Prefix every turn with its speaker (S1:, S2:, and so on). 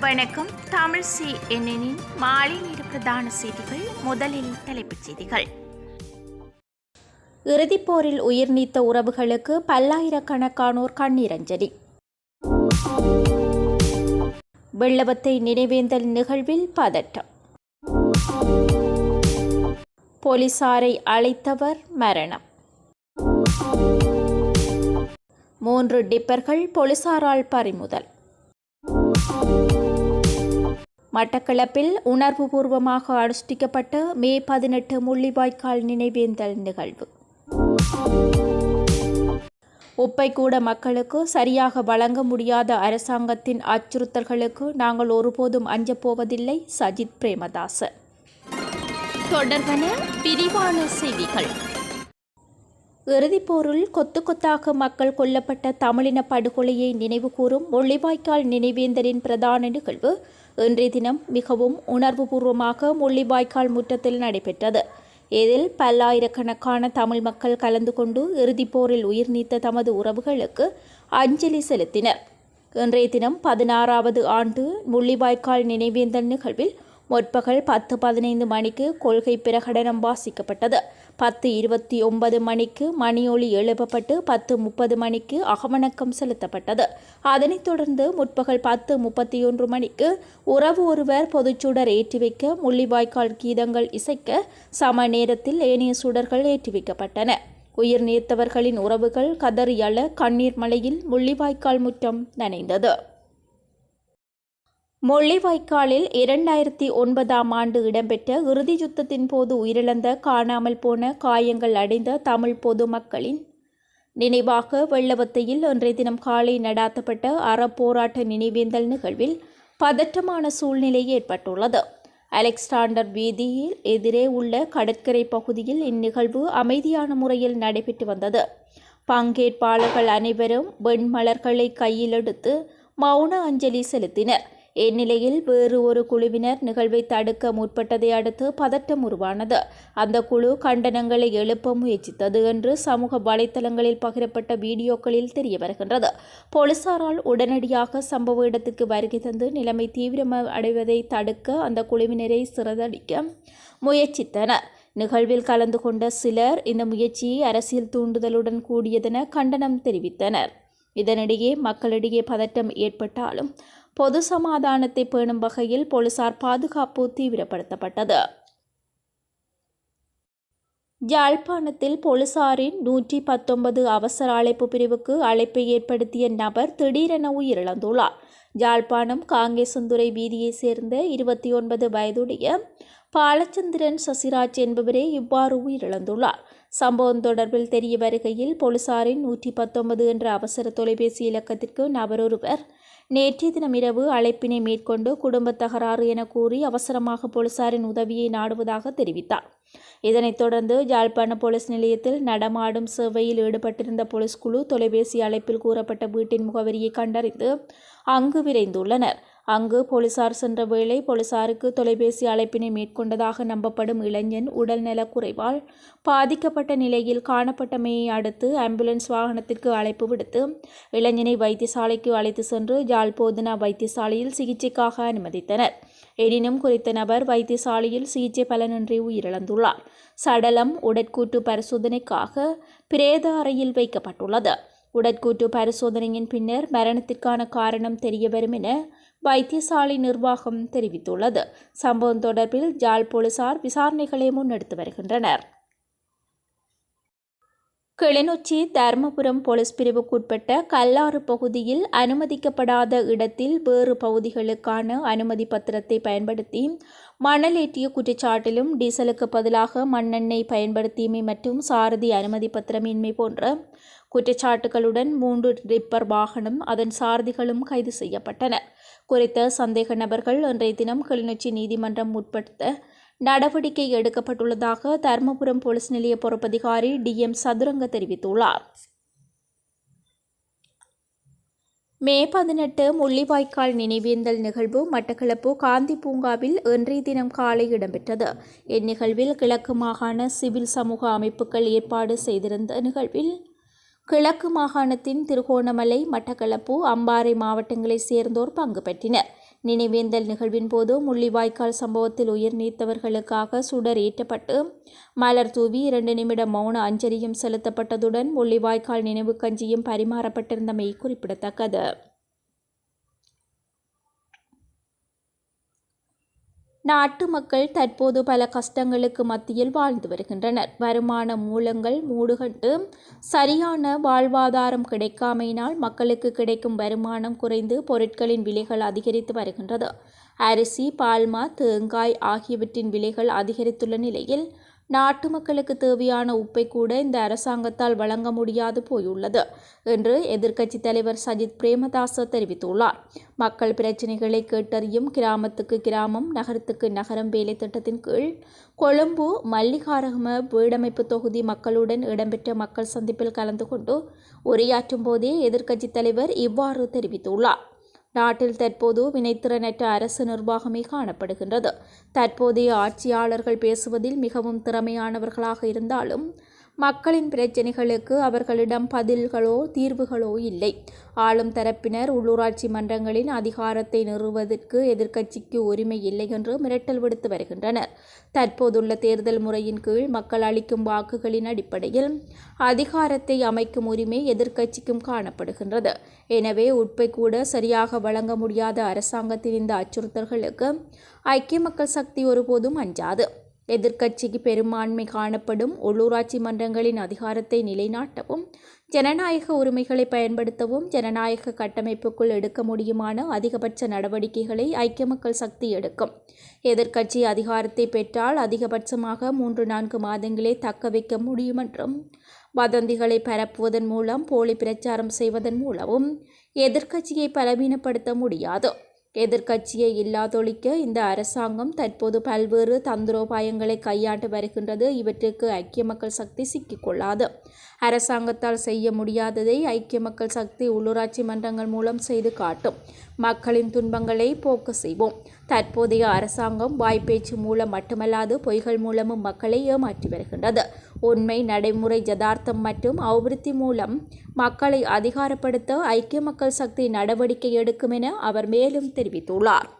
S1: வணக்கம். தமிழ் சி என்னின் மாலை நேர பிரதான செய்திகள். முதலில் தலைப்புச் செய்திகள். இறுதிப் போரில் உயிர் நீத்த உறவுகளுக்கு பல்லாயிரக்கணக்கானோர் கண்ணீரஞ்சலி. வெள்ளவத்தை நினைவேந்தல் நிகழ்வில் பதட்டம். போலீசாரை அழைத்தவர் மரணம். மூன்று டிப்பர்கள் போலீசாரால் பறிமுதல். மட்டக்களப்பில் உணர்வுபூர்வமாக அனுஷ்டிக்கப்பட்ட மே பதினெட்டு முள்ளிவாய்க்கால் நினைவேந்தல் நிகழ்வு. உப்பைக்கூட மக்களுக்கு சரியாக வழங்க முடியாத அரசாங்கத்தின் அச்சுறுத்தல்களுக்கு நாங்கள் ஒருபோதும் அஞ்சப் போவதில்லை சஜித் பிரேமதாச தொடர்பன விரிவான செய்திகள். இறுதிப்போரில் கொத்து கொத்தாக மக்கள் கொல்லப்பட்ட தமிழின படுகொலையை நினைவுகூரும் முள்ளிவாய்க்கால் நினைவேந்தரின் பிரதான நிகழ்வு இன்றைய தினம் மிகவும் உணர்வுபூர்வமாக முள்ளிவாய்க்கால் முற்றத்தில் நடைபெற்றது. இதில் பல்லாயிரக்கணக்கான தமிழ் மக்கள் கலந்து கொண்டு இறுதிப்போரில் உயிர் நீத்த தமது உறவுகளுக்கு அஞ்சலி செலுத்தினர். இன்றைய தினம் பதினாறாவது ஆண்டு முள்ளிவாய்க்கால் நினைவேந்தல் நிகழ்வில் முற்பகல் பத்து பதினைந்து மணிக்கு கொள்கை பிரகடனம் வாசிக்கப்பட்டது. பத்து இருபத்தி ஒன்பது மணிக்கு மணியொலி எழுப்பப்பட்டு பத்து முப்பது மணிக்கு அகவணக்கம் செலுத்தப்பட்டது. அதனைத் தொடர்ந்து முற்பகல் பத்து முப்பத்தி ஒன்று மணிக்கு உறவு ஒருவர் பொதுச்சுடர் ஏற்றி வைக்க முள்ளிவாய்க்கால் கீதங்கள் இசைக்க சம நேரத்தில் ஏனைய சுடர்கள் ஏற்றி வைக்கப்பட்டன. உயிர் நீத்தவர்களின் உறவுகள் கதறியள கண்ணீர் மலையில் முள்ளிவாய்க்கால் முற்றம் நனைந்தது. முள்ளிவாய்க்காலில் இரண்டாயிரத்தி ஒன்பதாம் ஆண்டு இடம்பெற்ற இறுதி யுத்தத்தின் போது உயிரிழந்த காணாமல் போன காயங்கள் அடைந்த தமிழ் பொதுமக்களின் நினைவாக வெள்ளவத்தையில் இன்றைய தினம் காலை நடாத்தப்பட்ட அறப்போராட்ட நினைவேந்தல் நிகழ்வில் பதற்றமான சூழ்நிலை ஏற்பட்டுள்ளது. அலெக்சாண்டர் வீதியில் எதிரே உள்ள கடற்கரை பகுதியில் இந்நிகழ்வு அமைதியான முறையில் நடைபெற்று வந்தது. பங்கேற்பாளர்கள் அனைவரும் வெண்மலர்களை கையில் எடுத்து மௌன அஞ்சலி செலுத்தினர். இந்நிலையில் வேறு ஒரு குழுவினர் நிகழ்வை தடுக்க முற்பட்டதை அடுத்து பதட்டம் உருவானது. அந்த குழு கண்டனங்களை எழுப்ப முயற்சித்தது என்று சமூக வலைதளங்களில் பகிரப்பட்ட வீடியோக்களில் தெரிய வருகின்றது. போலீசாரால் உடனடியாக சம்பவ இடத்துக்கு வருகை தந்து நிலைமை தீவிரமடைவதை தடுக்க அந்த குழுவினரை சிறதடிக்க முயற்சித்தனர். நிகழ்வில் கலந்து கொண்ட சிலர் இந்த முயற்சியை அரசியல் தூண்டுதலுடன் கூடியதென கண்டனம் தெரிவித்தனர். இதனிடையே மக்களிடையே பதட்டம் ஏற்பட்டாலும் பொது சமாதானத்தை பேணும் வகையில் போலீசார் பாதுகாப்பு தீவிரப்படுத்தப்பட்டது. யாழ்ப்பாணத்தில் போலீசாரின் நூற்றி பத்தொன்பது அவசர அழைப்பு பிரிவுக்கு அழைப்பை ஏற்படுத்திய நபர் திடீரென உயிரிழந்துள்ளார். யாழ்ப்பாணம் காங்கேசந்துறை வீதியைச் சேர்ந்த இருபத்தி ஒன்பது வயதுடைய பாலச்சந்திரன் சசிராஜ் என்பவரே இவ்வாறு உயிரிழந்துள்ளார். சம்பவம் தொடர்பில் தெரிய வருகையில் போலீசாரின் நூற்றி பத்தொன்பது என்ற அவசர தொலைபேசி இலக்கத்திற்கு நபரொருவர் நேற்றைய தினம் இரவு அழைப்பினை மேற்கொண்டு குடும்ப தகராறு என கூறி அவசரமாக போலீசாரின் உதவியை நாடுவதாக தெரிவித்தார். இதனைத் தொடர்ந்து யாழ்ப்பாண போலீஸ் நிலையத்தில் நடமாடும் சேவையில் ஈடுபட்டிருந்த போலீஸ் குழு தொலைபேசி அழைப்பில் கூறப்பட்ட வீட்டின் முகவரியை கண்டறிந்து அங்கு விரைந்துள்ளனர். அங்கு போலீசார் சென்ற வேளை போலீசாருக்கு தொலைபேசி அழைப்பினை மேற்கொண்டதாக நம்பப்படும் இளைஞன் உடல்நல குறைவால் பாதிக்கப்பட்ட நிலையில் காணப்பட்டமையை அடுத்து ஆம்புலன்ஸ் வாகனத்திற்கு அழைப்பு விடுத்து இளைஞனை வைத்தியசாலைக்கு அழைத்து சென்று ஜால்போதனா வைத்தியசாலையில் சிகிச்சைக்காக அனுமதித்தனர். எனினும் குறித்த நபர் வைத்தியசாலையில் சிகிச்சை பலனின்றி உயிரிழந்துள்ளார். சடலம் உடற்கூட்டு பரிசோதனைக்காக பிரேத அறையில் வைக்கப்பட்டுள்ளது. உடற்கூட்டு பரிசோதனையின் பின்னர் மரணத்திற்கான காரணம் தெரியவரும் என வைத்தியசாலை நிர்வாகம் தெரிவித்துள்ளது. சம்பவம் தொடர்பில் ஜாழ் போலீசார் விசாரணைகளை முன்னெடுத்து வருகின்றனர். கிளிநொச்சி தர்மபுரம் போலீஸ் பிரிவுக்குட்பட்ட கல்லாறு பகுதியில் அனுமதிக்கப்படாத இடத்தில் வேறு பகுதிகளுக்கான அனுமதி பத்திரத்தை பயன்படுத்தி மணலேற்றிய குற்றச்சாட்டிலும் டீசலுக்கு பதிலாக மண்ணெண்ணெய் பயன்படுத்தியமை மற்றும் சாரதி அனுமதி பத்திரமின்மை போன்ற குற்றச்சாட்டுகளுடன் மூன்று ரிப்பர் வாகனம் அதன் சாரதிகளும் கைது செய்யப்பட்டனர் குறித்த சந்தேக நபர்கள் இன்றைய தினம் கிளிநொச்சி நீதிமன்றம் உட்படுத்த நடவடிக்கை எடுக்கப்பட்டுள்ளதாக தருமபுரம் போலீஸ் நிலைய பொறுப்பதிகாரி டி எம் சதுரங்க தெரிவித்துள்ளார். மே பதினெட்டு முள்ளிவாய்க்கால் நினைவேந்தல் நிகழ்வு மட்டக்களப்பு காந்தி பூங்காவில் இன்றைய தினம் காலை இடம்பெற்றது. இந்நிகழ்வில் கிழக்கு மாகாண சிவில் சமூக அமைப்புகள் ஏற்பாடு செய்திருந்த நிகழ்வில் கிழக்கு மாகாணத்தின் திருகோணமலை மட்டக்களப்பு அம்பாறை மாவட்டங்களைச் சேர்ந்தோர் பங்கு பெற்றினர். நினைவேந்தல் நிகழ்வின் போது முள்ளிவாய்க்கால் சம்பவத்தில் உயிர் நீத்தவர்களுக்காக சுடர் ஏற்றப்பட்டு மலர் தூவி இரண்டு நிமிட மௌன அஞ்சலியும் செலுத்தப்பட்டதுடன் முள்ளிவாய்க்கால் நினைவு கஞ்சியும் பரிமாறப்பட்டிருந்தமை குறிப்பிடத்தக்கது. நாட்டு மக்கள் தற்போது பல கஷ்டங்களுக்கு மத்தியில் வாழ்ந்து வருகின்றனர். வருமான மூலங்கள் மூடுகட்டு சரியான வாழ்வாதாரம் கிடைக்காமையினால் மக்களுக்கு கிடைக்கும் வருமானம் குறைந்து பொருட்களின் விலைகள் அதிகரித்து வருகின்றது. அரிசி பால்மா தேங்காய் ஆகியவற்றின் விலைகள் அதிகரித்துள்ள நிலையில் நாட்டு மக்களுக்கு தேவையான உப்பை கூட இந்த அரசாங்கத்தால் வழங்க முடியாது போயுள்ளது என்று எதிர்க்கட்சித் தலைவர் சஜித் பிரேமதாச தெரிவித்துள்ளார். மக்கள் பிரச்சினைகளை கேட்டறியும் கிராமத்துக்கு கிராமம் நகரத்துக்கு நகரம் வேலை திட்டத்தின் கீழ் கொழும்பு மல்லிகாரகம வீடமைப்பு தொகுதி மக்களுடன் இடம்பெற்ற மக்கள் சந்திப்பில் கலந்து கொண்டு உரையாற்றும் போதே எதிர்க்கட்சித் தலைவர் இவ்வாறு தெரிவித்துள்ளார். நாட்டில் தற்போது வினைத்திறனற்ற அரசு நிர்வாகமே காணப்படுகின்றது. தற்போதைய ஆட்சியாளர்கள் பேசுவதில் மிகவும் திறமையானவர்களாக இருந்தாலும் மக்களின் பிரச்சினைகளுக்கு அவர்களிடம் பதில்களோ தீர்வுகளோ இல்லை. ஆளும் தரப்பினர் உள்ளூராட்சி மன்றங்களின் அதிகாரத்தை நிறுவதற்கு எதிர்க்கட்சிக்கு உரிமை இல்லை என்று மிரட்டல் விடுத்து வருகின்றனர். தற்போதுள்ள தேர்தல் முறையின் கீழ் மக்கள் அளிக்கும் வாக்குகளின் அடிப்படையில் அதிகாரத்தை அமைக்கும் உரிமை எதிர்க்கட்சிக்கும் காணப்படுகின்றது. எனவே உட்பை கூட சரியாக வழங்க முடியாத அரசாங்கத்தின் இந்த அச்சுறுத்தல்களுக்கு ஐக்கிய மக்கள் சக்தி ஒருபோதும் அஞ்சாது. எதிர்க்கட்சிக்கு பெரும்பான்மை காணப்படும் உள்ளூராட்சி மன்றங்களின் அதிகாரத்தை நிலைநாட்டவும் ஜனநாயக உரிமைகளை பயன்படுத்தவும் ஜனநாயக கட்டமைப்புக்குள் எடுக்க முடியுமான அதிகபட்ச நடவடிக்கைகளை ஐக்கிய மக்கள் சக்தி எடுக்கும். எதிர்க்கட்சி அதிகாரத்தை பெற்றால் அதிகபட்சமாக மூன்று நான்கு மாதங்களே தக்க வைக்க முடியும் என்றும் வதந்திகளை பரப்புவதன் மூலம் போலி பிரச்சாரம் செய்வதன் மூலமும் எதிர்க்கட்சியை பலவீனப்படுத்த முடியாது. எதிர்க்கட்சியை இல்லாதொழிக்க இந்த அரசாங்கம் தற்போது பல்வேறு தந்திரோபாயங்களை கையாண்டு வருகின்றது. இவற்றுக்கு ஐக்கிய மக்கள் சக்தி சிக்கிக்கொள்ளாது அரசாங்கத்தால் செய்ய முடியாததை ஐக்கிய மக்கள் சக்தி உள்ளூராட்சி மன்றங்கள் மூலம் செய்து காட்டும். மக்களின் துன்பங்களை போக்கு செய்வோம். தற்போதைய அரசாங்கம் வாய்ப்பேச்சு மூலம் மட்டுமல்லாது பொய்கள் மூலமும் மக்களை ஏமாற்றி வருகின்றது. உண்மை நடைமுறை ஜதார்த்தம் மற்றும் அபிவிருத்தி மூலம் மக்களை அதிகாரப்படுத்த ஐக்கிய மக்கள் சக்தி நடவடிக்கை எடுக்கும் என அவர் மேலும் தெரிவித்துள்ளார்.